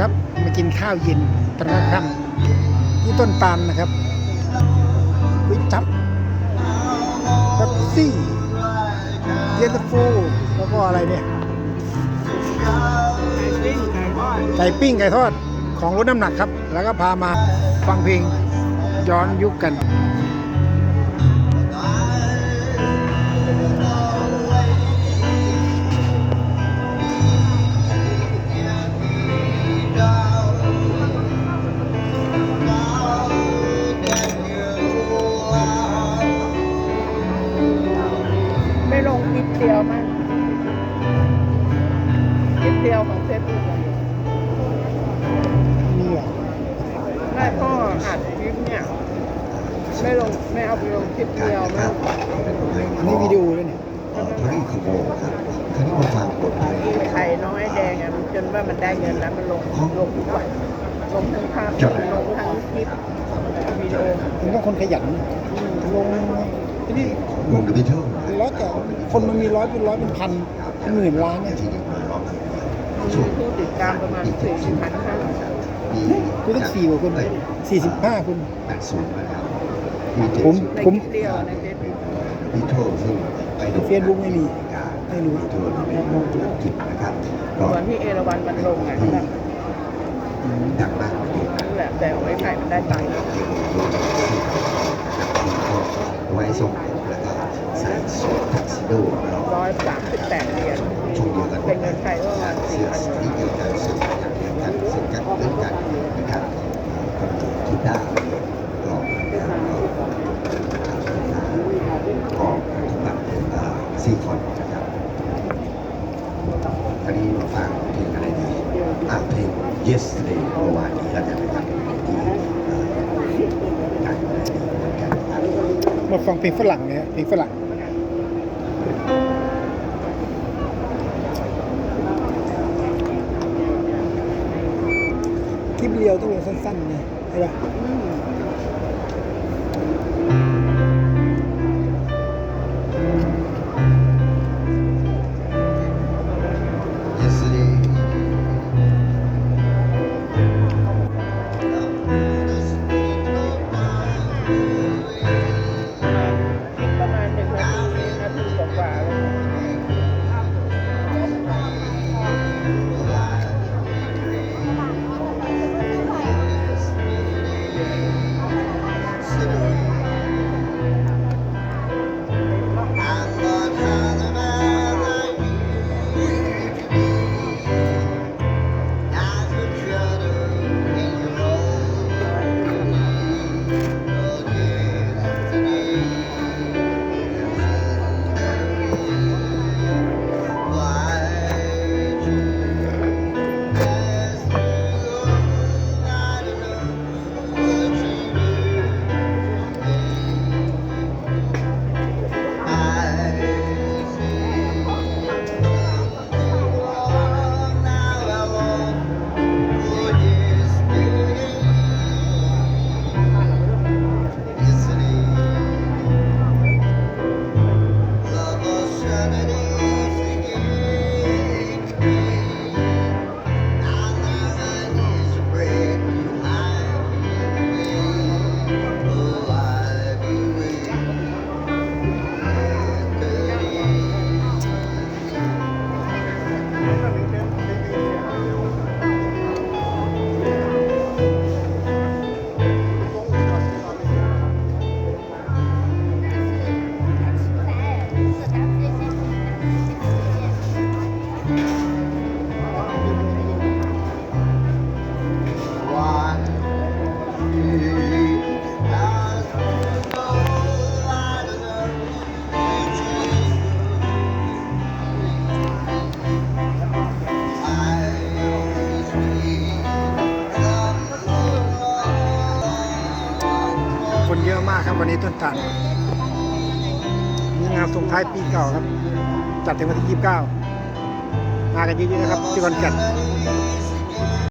ครับมากินข้าวเย็นตอนกลางค่ำที่ต้นตาลนะครับวิจับเป๊ปซี่เยนตาโฟแล้วก็อะไรเนี่ยไก่ปิ้งไก่ทอดของลดน้ำหนักครับ แล้วก็พามาฟังเพลงย้อนยุคกัน เดียวของเฟซบุ๊กนี่อะได้พ่ออัดคลิปเนี่ย ไม่ลงไม่เอาไปลงคลิปเดียวมั้งอันนี้วิดีโอด้วยเนี่ยเอ่อทรีคโมครับคราวนี้มาฟังบทเพลงไข่น้อยแดงอะมันจนว่ามันได้เงินแล้วมันลงลงทุกวันลงทั้งภาพลงทั้งคลิปวิดีโอมันต้องคนขยันลงที่นี่ของวง The Beatles นะครับแล้วแต่คนมันมีร้อยเป็นร้อยเป็นพันเป็นหมื่นล้านเนี่ย ผู้ติดตามประมาณสี่สิบพันห้าปีคือต้องสี่กว่าคนสี่สิบห้าคนแปดศูนย์นะครับมีเจ็ดผมสิบในผมคลิปเดียวในเฟซบุ๊กบีโทซึ่งไปโด่ง Facebook ไม่มีไม่รู้บีโทเป็นวงธุรกิจนะครับก็เหมือนที่เอราวันมันลงอะแบบดังมากทีเดียวนั่นแหละแต่เอาไว้ไข่มันได้ตังค์ไว้ทรงแล้วก็ใส่สูททักซิโดแล้วร้อยสามสิบแปดเหรียญช่วงเดียวกันเป็นเงินไทยก็ประมาณเสื้อสีเดียวกันเสื้ออย่างเดียวกันเสื้อกันเหมือนกันนะครับก็มีกีตาร์กลองนะครับกลองแบบซีคอนนะครับอันนี้มาฟังเพลงอะไรดีอะเพลง Yesterday เมื่อวานนี้แล้วกันนะครับที่เอ่อการอะไรดีเหมือนกันนะครับ มาฟังเพลงฝรั่งเนี่ยเพลงฝรั่งคลิปเรียวต้องลงสั้นๆไงใช่ป่ะ to do it. คนเยอะมากครับวันนี้ต้นตาลมีงานส่งท้ายปีเก่าครับ จัดถึงวันที่ 29 มากันเยอะๆนะครับที่วันแก่น